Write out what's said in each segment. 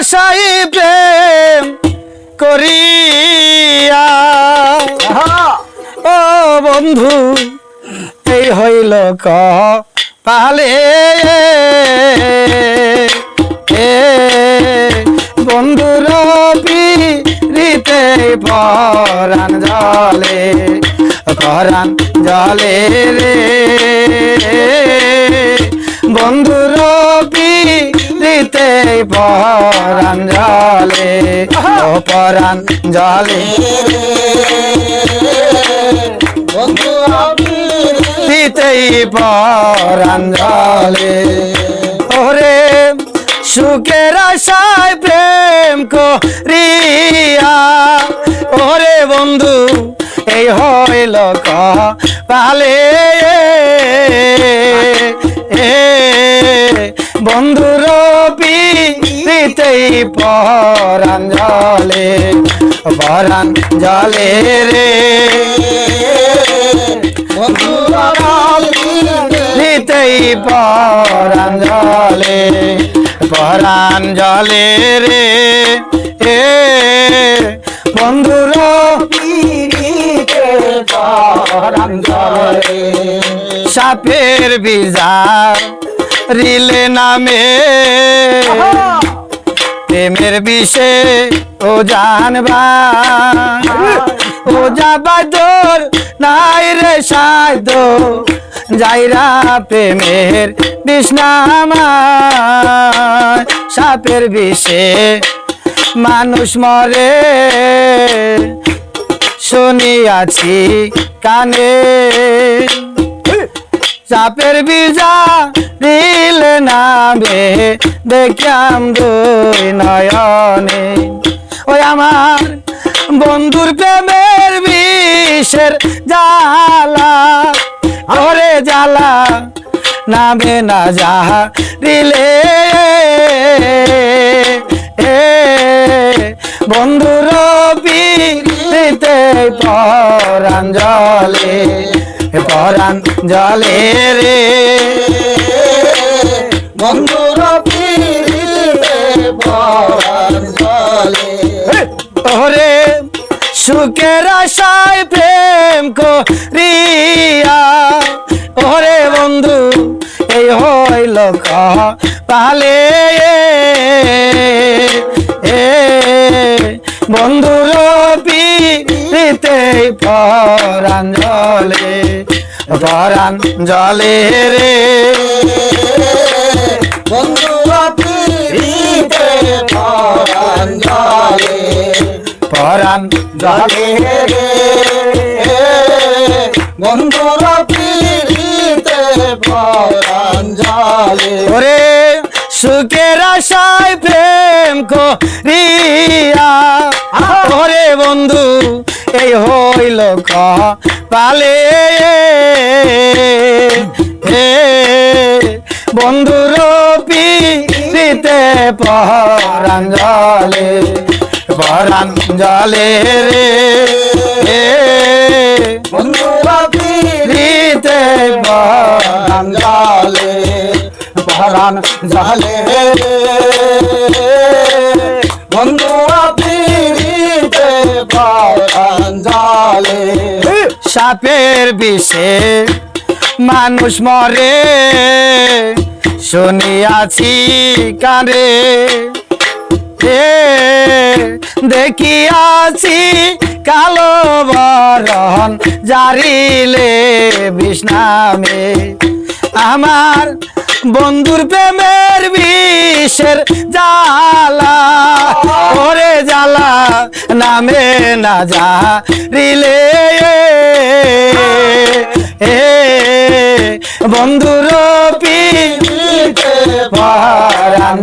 আশাই প্রেম করিয়া। ও বন্ধু এই হইল ক পালে এ বন্ধুর পিরিতে পরাণ জলে পরাণ জলে রে। বন্ধুর পিরিতে পরাণ জলে ও পরাণ জলে দিতেই পরাণ জলে ওরে সুখের আশায় প্রেম করিয়া ওরে বন্ধু এই হইল পালে বন্ধুর পিতেই পরাণ জলে পরাণ জলে রে। নিতেই পরাণ জলে পরাণ জলে রে। এ, বন্ধুর সাপের বিজা রিলে নামে। প্রেমের বিষে ও জানবা। ও যাবার দোর নাই রে সাধ্য। যাইরা প্রেমের বিষ্ণামা সাপের বিষে মানুষ মরে। শুনিয়াছি কানে। চাপের বিজা রিল নামে দেখাম দুই নয়নে। ওই আমার বন্ধুর প্রেমের বিষের জালা ওরে জালা নামে না যাহা এ, বন্ধুর পিতে পরাণ জলে পরাণ জলে রে। বন্ধুর পরাণ জলে। ওরে সুখের আশায় প্রেম করিয়া ওরে বন্ধু এই হইল পালে। এ বন্ধুর পিতে পরাণ জলে পরাণ জলে রে। বন্ধুর পিড়িতে পরাণ জলে পরাণ জলে রে বন্ধুর ওরে সুখের আশায় করিয়া ওরে বন্ধু, এই হইল পালে হে বন্ধুর পিতে পরাণ জলে পরাণ জলে রে। হে বন্ধুর পিতে পরাণ জলে পরাণ জলে বন্ধুর পিড়িতে পরাণ জলে। সাপের বিষে মানুষ মরে। শুনিয়াছি কারে দেখিয়াছি কালো বরণ জারিলে বিষ্ণামে আমার বন্ধুর প্রেমের বিষের জালা ওরে জালা নামে না যা রিলে বন্ধুর পিতে পরাণ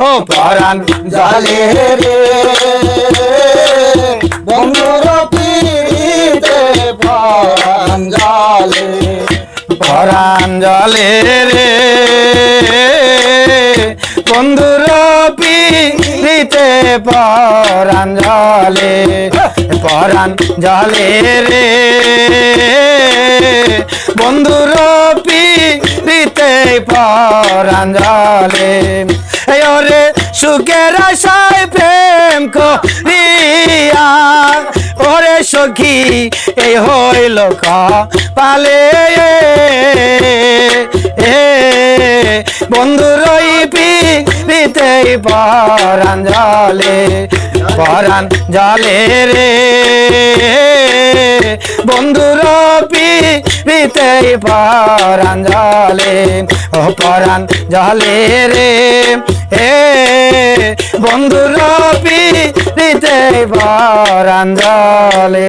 ও পরাণ জলে রে। পরাণ জলে রে। বন্ধুর পিতে পরাণ জলে পরাণ জলে রে। বন্ধুর পিতে পরাণ জলে এই ওরে সুখের আশায় প্রেম করিয়া সখী, এই হইল পালে এ, বন্ধু রই পিতে পরাণ জলে পরাণ জলে রে। বন্ধুর পিতে পরাণ জলে ও পরাণ জলে রে। এ বন্ধুর পিতে পরাণ জলে।